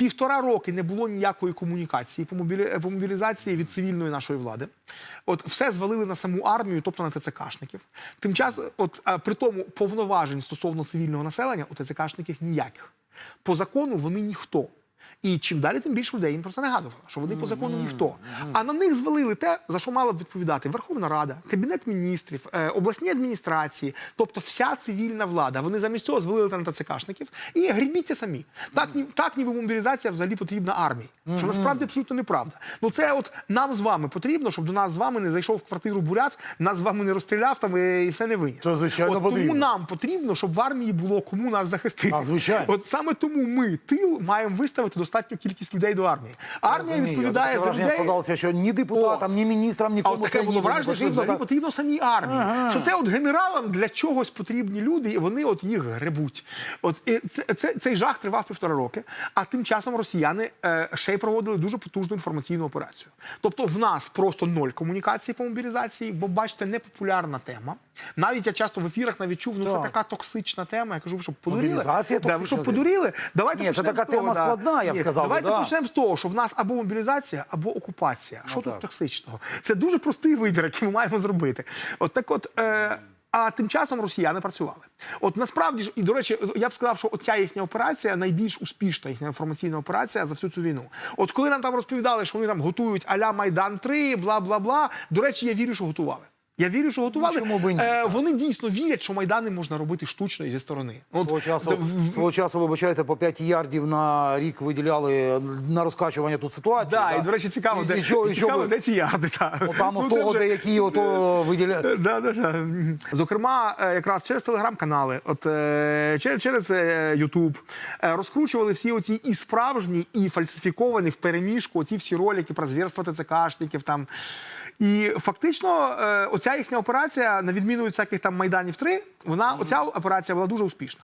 Півтора роки не було ніякої комунікації по, мобілі... по мобілізації від цивільної нашої влади. От все звалили на саму армію, тобто на ТЦКшників. Тим часом, от при тому повноважень стосовно цивільного населення у ТЦКшників ніяких. По закону вони ніхто. І чим далі, тим більше людей їм про це нагадували, що вони по закону ніхто. А на них звалили те, за що мала б відповідати Верховна Рада, Кабінет міністрів, е, обласні адміністрації, тобто вся цивільна влада. Вони замість цього звалили на ТЦКшників і грібіться самі. Так, так ніби мобілізація взагалі потрібна армії. Що насправді абсолютно неправда. Ну це от нам з вами потрібно, щоб до нас з вами не зайшов в квартиру буряц, нас з вами не розстріляв там і, і все не виніс. Це, звичайно, от, потрібно. Тому нам потрібно, щоб в армії було кому нас захистити. А, звичайно. От саме тому ми, тил, маємо виставити достатню кількість людей до армії. Армія Розумію. відповідає Таке за людей. складалося, що ні депутатам, ні міністрам, А нікому от таке це було враження, що взагалі потрібно самій армії. Що це от генералам для чогось потрібні люди, і вони от їх гребуть. От і це, це, цей жах тривав півтора роки. А тим часом росіяни е, ще й проводили дуже потужну інформаційну операцію. Тобто в нас просто ноль комунікації по мобілізації, бо бачите, непопулярна тема. Навіть я часто в ефірах навіть чув, ну це така токсична тема. Я кажу, ви що подуріли? Мобілізація Да, токсична що тема. подуріли? Давайте Ні, це така тема да. Я б сказав Давайте да. почнемо з того, що в нас або мобілізація, або окупація. Що тут так. токсичного? Це дуже простий вибір, який ми маємо зробити. От так от. Е, а тим часом росіяни працювали. От насправді ж, і до речі, я б сказав, що оця їхня операція найбільш успішна їхня інформаційна операція за всю цю війну. От коли нам там розповідали, що вони там готують аля Майдан 3, бла бла бла. До речі, я вірю, що готували. Я вірю, що готували. чому би ні? Е, вони дійсно вірять, що майдани можна робити штучно і зі сторони. От, Свого часу, д- в- свого часу, вибачайте, по 5 ярдів на рік виділяли на розкачування тут ситуації. Да, і, до речі, цікаво, І- де, і чого- і цікаво, чого- де ці ярди. Та. Ну, там Ну, в це того вже- деякі ото виділяють. Да, да, да. Зокрема, е, якраз через телеграм-канали, от е, через, через е, Ютуб е, розкручували всі оці і справжні, і фальсифіковані в переміжку оці всі ролики про звірства ТЦКшників там. І фактично, е, оця їхня операція, на відміну від всяких там майданів 3, вона оця операція була дуже успішна.